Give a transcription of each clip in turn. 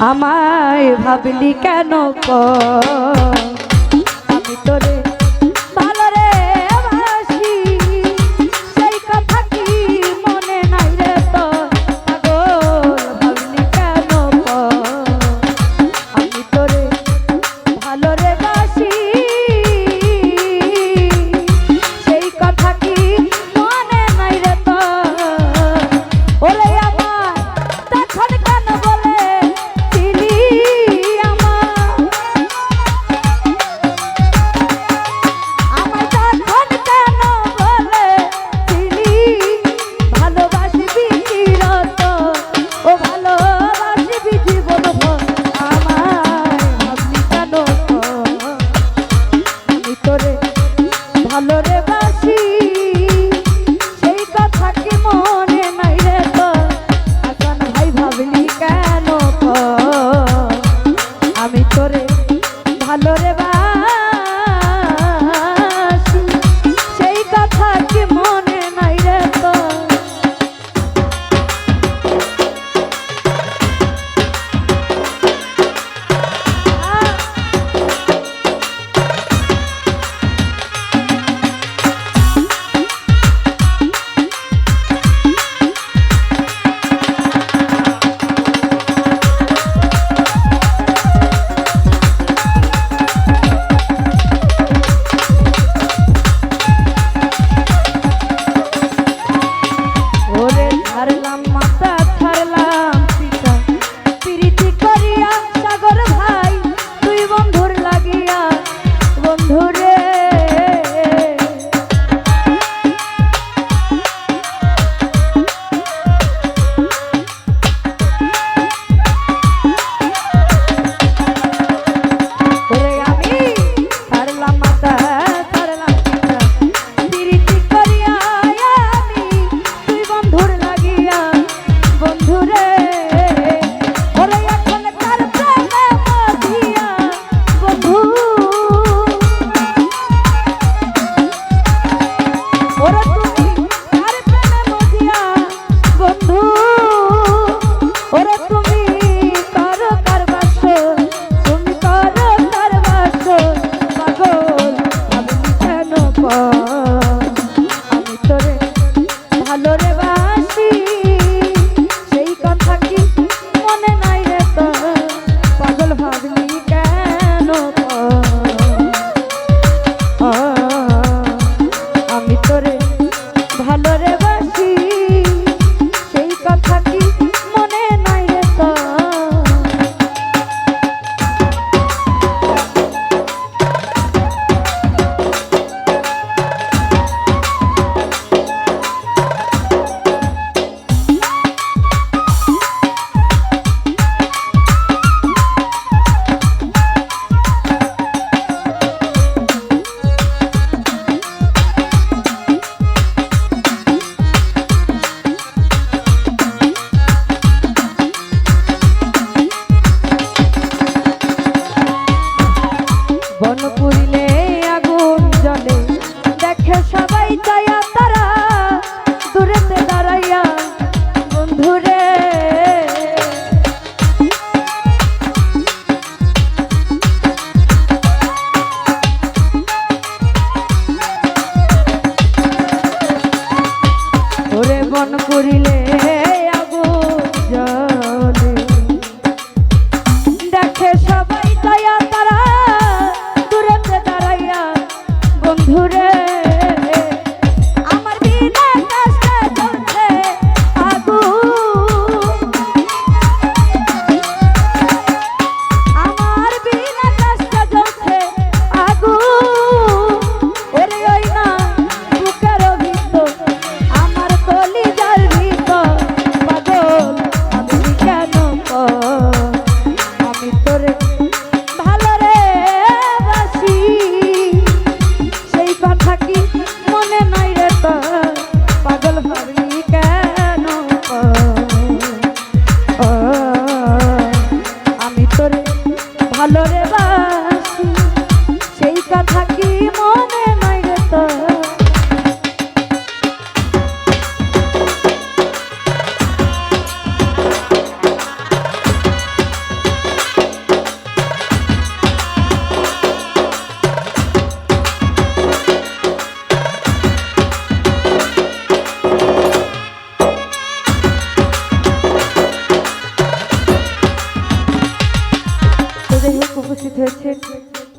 আমায় ভাবলি কেন আমি তোরে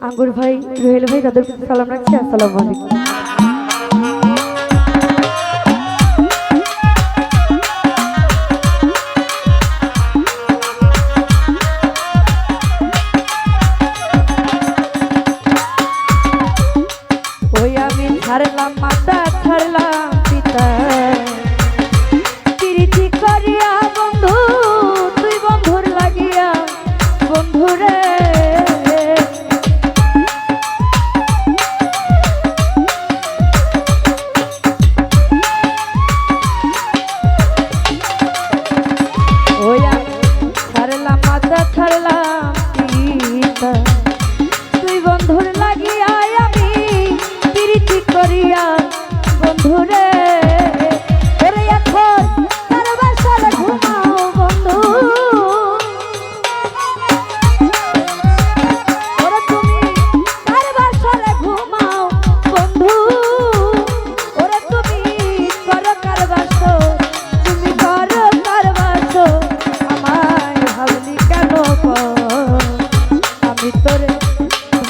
আঙ্গুর ভাই রোহেল ভাই তাদের সালাম রাখছি আসসালামু আলাইকুম। ছাড়লাম মাথা ছাড়লাম।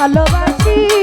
ভালোবাসি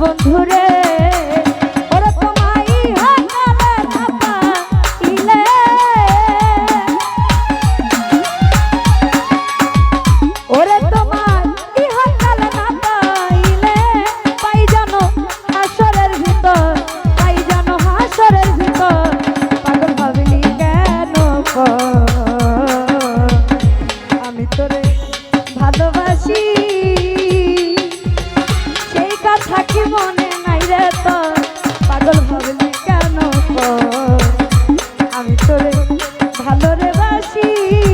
বন্ধুরে ভালো রে বাসি।